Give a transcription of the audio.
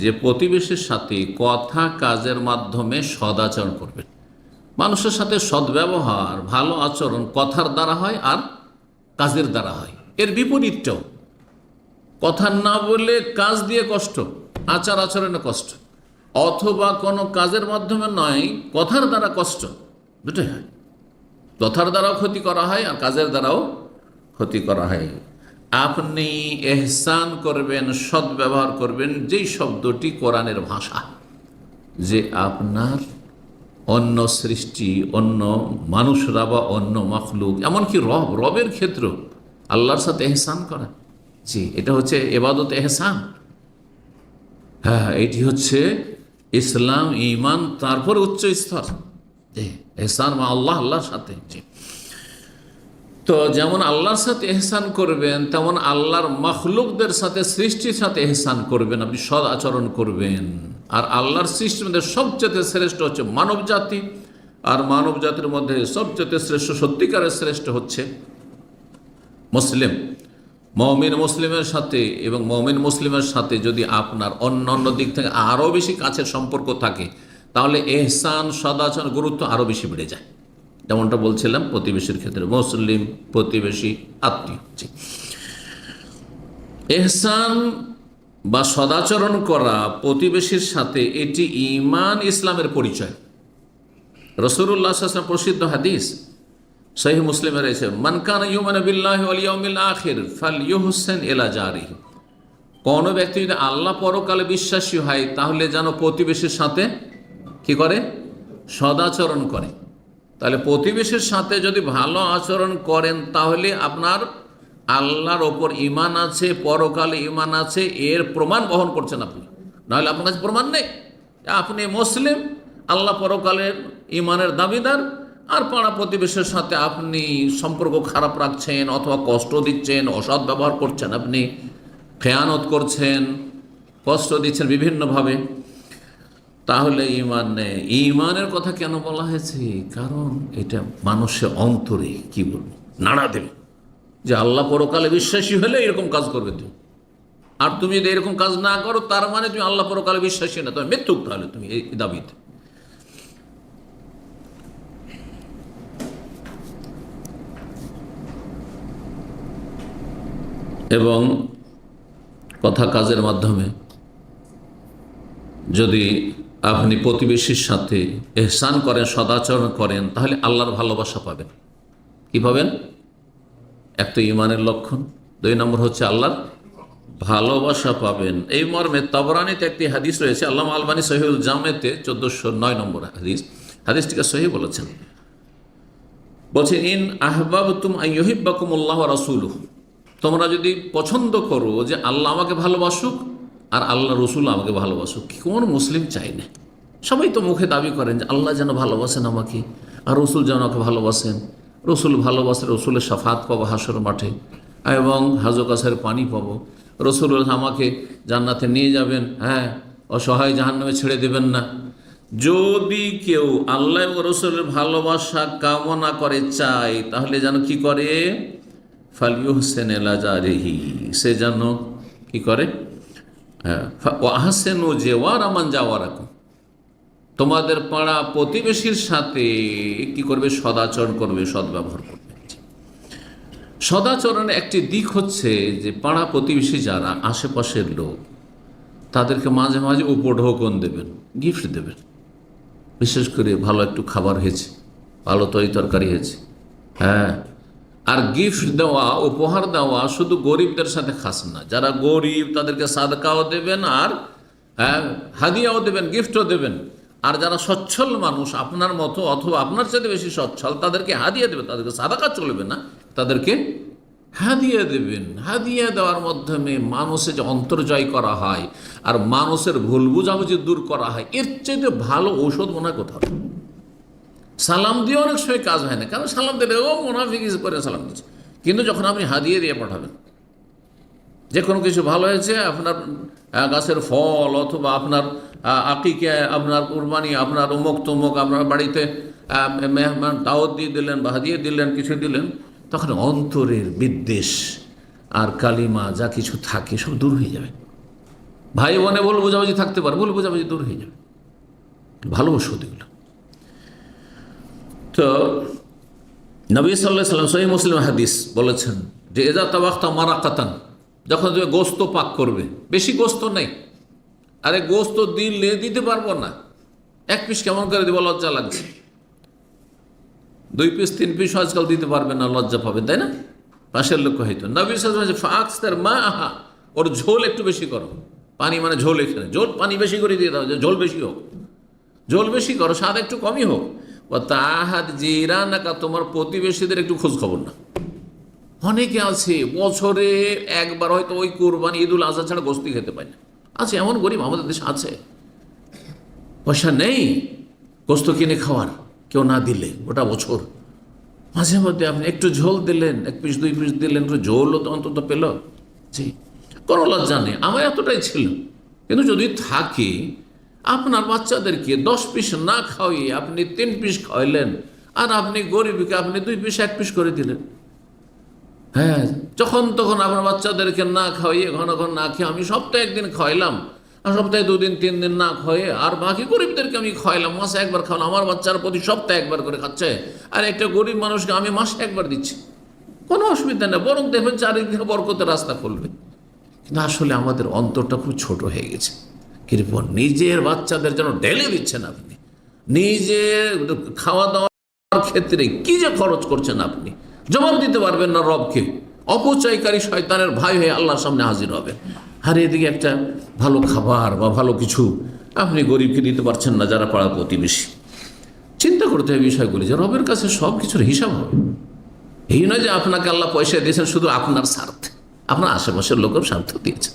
যে প্রতিবেশীর সাথে কথা কাজের মাধ্যমে সদাচরণ করবেন মানুষের সাথে সদ্ব্যবহার, ভালো আচরণ কথার দ্বারা হয় আর কাজের দ্বারা হয়। এর বিপরীতটাও। কথা না বলে কাজ দিয়ে কষ্ট, আচার আচরণে কষ্ট। অথবা কোনো কাজের মাধ্যমে নয়, কথার দ্বারা কষ্ট। দুটোই হয়। কথার দ্বারাও ক্ষতি করা হয় আর কাজের দ্বারাও ক্ষতি করা হয়। আপনি এহসান করবেন, সদ্ব্যবহার করবেন যেই শব্দটি কোরআনের ভাষা। যে আপনার অন্য সৃষ্টি, অন্য মানুষরা বা অন্য মখলুক, এমনকি রব, রবের ক্ষেত্র আল্লাহর সাথে এহসান করা। জি, এটা হচ্ছে এবাদত এহসান। হ্যাঁ এটি হচ্ছে ইসলাম ইমান তারপর উচ্চ স্তর। এহসান মা আল্লাহ, আল্লাহর সাথে। জি। তো যেমন আল্লাহর সাথে এহসান করবেন, তেমন আল্লাহর মখলুকদের সাথে, সৃষ্টির সাথে এহসান করবেন, আপনি সদ আচরণ করবেন। আর আল্লাহর সৃষ্টির মধ্যে সবচেয়ে শ্রেষ্ঠ হচ্ছে মানব জাতি, আর মানব জাতির মধ্যে সবচেয়ে শ্রেষ্ঠ, সত্যিকারের শ্রেষ্ঠ হচ্ছে মুসলিম। মমিন মুসলিমের সাথে এবং মমিন মুসলিমের সাথে যদি আপনার অন্য অন্য দিক থেকে আরও বেশি কাছের সম্পর্ক থাকে, তাহলে এহসান সদাচরণ গুরুত্ব আরও বেশি বেড়ে যায়। যেমনটা বলছিলাম, প্রতিবেশীর ক্ষেত্রে মুসলিম, প্রতিবেশী, আত্মীয়। এহসান বা সদাচরণ করা প্রতিবেশীর সাথে এটি ইমান ইসলামের পরিচয়। রসুল্লাহ প্রসিদ্ধ হাদিস সহি মুসলিমে রয়েছে মানকান ইউমান বিল্লাহ আলিয়াউমিল আখির ফাল ইউহসেন এলা জারি কোনো ব্যক্তি যদি আল্লাহ পরকালে বিশ্বাসী হয়, তাহলে যেন প্রতিবেশীর সাথে কি করে? সদাচরণ করে। তাহলে প্রতিবেশীর সাথে যদি ভালো আচরণ করেন, তাহলে আপনার আল্লাহর ওপর ইমান আছে, পরকালে ইমান আছে, এর প্রমাণ বহন করছেন আপনি। নাহলে আপনার কাছে প্রমাণ নেই। আপনি মুসলিম, আল্লাহ পরকালের ইমানের দাবিদার, আর পাড়া প্রতিবেশের সাথে আপনি সম্পর্ক খারাপ রাখছেন অথবা কষ্ট দিচ্ছেন, অসৎ ব্যবহার করছেন আপনি, খেয়ানত করছেন, কষ্ট দিচ্ছেন বিভিন্নভাবে। তাহলে ইমান নেই ইমানের কথা কেন বলা হয়েছে? কারণ এটা মানুষের অন্তরে, কি বলব, নাড়া দেবে। যে আল্লাহ পরকালে বিশ্বাসী হলে এরকম কাজ করবে তুমি আর তুমি যদি এরকম কাজ না করো, তার মানে তুমি আল্লাহ পরকালে বিশ্বাসী না। তুমি মৃত্যুক তাহলে তুমি এই দাবিতে। এবং কথা কাজের মাধ্যমে যদি আপনি প্রতিবেশীর সাথে এহসান করেন, সদাচরণ করেন, তাহলে আল্লাহর ভালোবাসা পাবেন। কি পাবেন? এক তো ইমানের লক্ষণ, দুই নম্বর হচ্ছে আল্লাহর ভালোবাসা পাবেন। এই মর্মে তবরানিতে একটি হাদিস রয়েছে আল্লাহ আলবানী সহিউল জামেতে চোদ্দোশো নয় নম্বর হাদিস। হাদিসটিকে সহি বলেছেন। বলছে, ইন আহবাব তুম ইহিবাকুম আল্লাহ রসুল তোমরা যদি পছন্দ করো যে আল্লাহ আমাকে ভালোবাসুক আর আল্লাহ রসুল আমাকে ভালোবাসুক। কোন মুসলিম চাই না। সবাই তো মুখে দাবি করেন যে আল্লাহ যেন ভালোবাসেন আমাকে। আর রসুল যেন আমাকে ভালোবাসেন। রসুল ভালোবাসে রসুলের সাফাত পাবো হাসর মাঠে। এবং হাজো কাছের পানি পাবো। রসুল আমাকে জান্নাতে নিয়ে যাবেন। হ্যাঁ অসহায় জাহান্নামে ছেড়ে দেবেন না। যদি কেউ আল্লাহ এবং রসুলের ভালোবাসা কামনা করে চায়, তাহলে যেন কি করে? ফালিউ হোসেন এলাজারেহি সে যেন কি করে? হ্যাঁ। ও আহসেন ও জেওয়ার আমান যাওয়ার রাখুন তোমাদের পাড়া প্রতিবেশীর সাথে কি করবে? সদাচরণ করবে, সদ্ব্যবহার করবে। সদাচরণের একটি দিক হচ্ছে যে পাড়া প্রতিবেশী যারা, আশেপাশের লোক, তাদেরকে মাঝে মাঝে উপঢৌকন দেবেন গিফট দেবেন। বিশেষ করে ভালো একটু খাবার হয়েছে, ভালো তরি তরকারি হয়েছে। হ্যাঁ। আর গিফট দেওয়া, উপহার দেওয়া শুধু গরিবদের সাথে খাস না। যারা গরিব, তাদেরকে সাদকাও দেবেন আর হ্যাঁ হাদিয়াও দেবেন গিফটও দেবেন। আর যারা সচ্ছল মানুষ, আপনার মতো অথবা আপনার সাথে বেশি সচ্ছল, তাদেরকে হাদিয়া দেবেন, তাদেরকে সাদাকা চলবে না, তাদেরকে হাদিয়া দেবেন। হাদিয়া দেওয়ার মাধ্যমে মানুষের যে অন্তর্জয় করা হয়, আর মানুষের ভুল বুঝাবুঝি দূর করা হয়, এর চাইতে ভালো ঔষধ মনে হয় কোথাও। সালাম দিয়ে অনেক সময় কাজ হয় না। কারণ সালাম দিলে, ও মোনাফিক করে সালাম দিচ্ছে। কিন্তু যখন আপনি হাদিয়ে দিয়ে পাঠাবেন, যে কোনো কিছু ভালো হয়েছে, আপনার গাছের ফল অথবা আপনার আকিকে, আপনার কুরবানি, আপনার অমুক তমুক, আপনার বাড়িতে মেহমান দাওয়াত দিয়ে দিলেন বা হাদিয়ে দিলেন, কিছু দিলেন, তখন অন্তরের বিদ্বেষ আর কালিমা যা কিছু থাকে সব দূর হয়ে যাবে। ভাই বোনে ভুল বোঝাবুঝি থাকতে পারে ভুল বোঝাবুঝি দূর হয়ে যাবে। ভালো ওষুধ এগুলো তো নবী সাল্লাহ সাল্লাম সহি মুসলিম হাদিস বলেছেন যে এজা তাবাক্তা মারা কাতান যখন তুমি গোস্ত পাক করবে, বেশি গোস্ত নেই। আরে গোস্ত দিলে দিতে পারব না। এক পিস কেমন করে দিব, লজ্জা লাগছে দুই পিস, তিন পিস আজকাল দিতে পারবে না, লজ্জা পাবে, তাই না? পাশের লোক হয়তো। নবী ফাক্সের মা আহা ওর ঝোল একটু বেশি করো। পানি মানে ঝোল এখানে। ঝোল পানি বেশি করে দিয়ে দাও ঝোল বেশি হোক। ঝোল বেশি করো, স্বাদ একটু কমই হোক। ও তাহাত জিরা নাকা তোমার প্রতিবেশীদের একটু খোঁজ খবর না অনেকে আছে, বছরে একবার হয়তো ওই কোরবানি, ঈদুল আজহা ছাড়া গোস্তি খেতে পায় না। আছে, এমন গরিব আমাদের দেশে আছে। পয়সা নেই, গোস্ত কিনে খাওয়ার, কেউ না দিলে, গোটা বছর। মাঝে মধ্যে আপনি একটু ঝোল দিলেন, এক পিস, দুই পিস দিলেন, একটু ঝোলও তো অন্তত পেল। জি, কোনো লজ্জা নেই, আমার এতটাই ছিল। কিন্তু যদি থাকে আপনার বাচ্চাদেরকে দশ পিস না খাওয়িয়ে আপনি তিন পিস খাওয়াইলেন, আর আপনি গরিবকে আপনি দুই পিস, এক পিস করে দিলেন। হ্যাঁ যখন তখন আপনার বাচ্চাদেরকে না খাওয়িয়ে ঘন ঘন না খেয়ে আমি সপ্তাহে একদিন খাওয়াইলাম, আর সপ্তাহে দুদিন, তিন দিন না খাওয়ে আর বাকি গরিবদেরকে আমি খাওয়াইলাম, মাসে একবার খাওয়ালাম, আমার বাচ্চার প্রতি সপ্তাহে একবার করে খাচ্ছে, আর একটা গরিব মানুষকে আমি মাসে একবার দিচ্ছি। কোনো অসুবিধা নেই, বরং দেখবেন চারিদিকে বরকতের রাস্তা খুলবে। কিন্তু আসলে আমাদের অন্তরটা খুব ছোট হয়ে গেছে। কৃপণ নিজের বাচ্চাদের যেন ঢেলে দিচ্ছেন আপনি। নিজে খাওয়া দাওয়ার ক্ষেত্রে কি যে খরচ করছেন আপনি? জবাব দিতে পারবেন না রবকে। অপচয়কারী শয়তানের ভাই হয়ে আল্লাহর সামনে হাজির হবে আর এদিকে একটা ভালো খাবার বা ভালো কিছু আপনি গরিবকে দিতে পারছেন না, যারা পাড়া প্রতিবেশী। চিন্তা করতে হবে বিষয়গুলি যে রবের কাছে সব কিছুর হিসাব হবে। এই নয় যে আপনাকে আল্লাহ পয়সা দিয়েছেন, শুধু আপনার স্বার্থে। আপনার আশেপাশের লোকের স্বার্থ দিয়েছেন।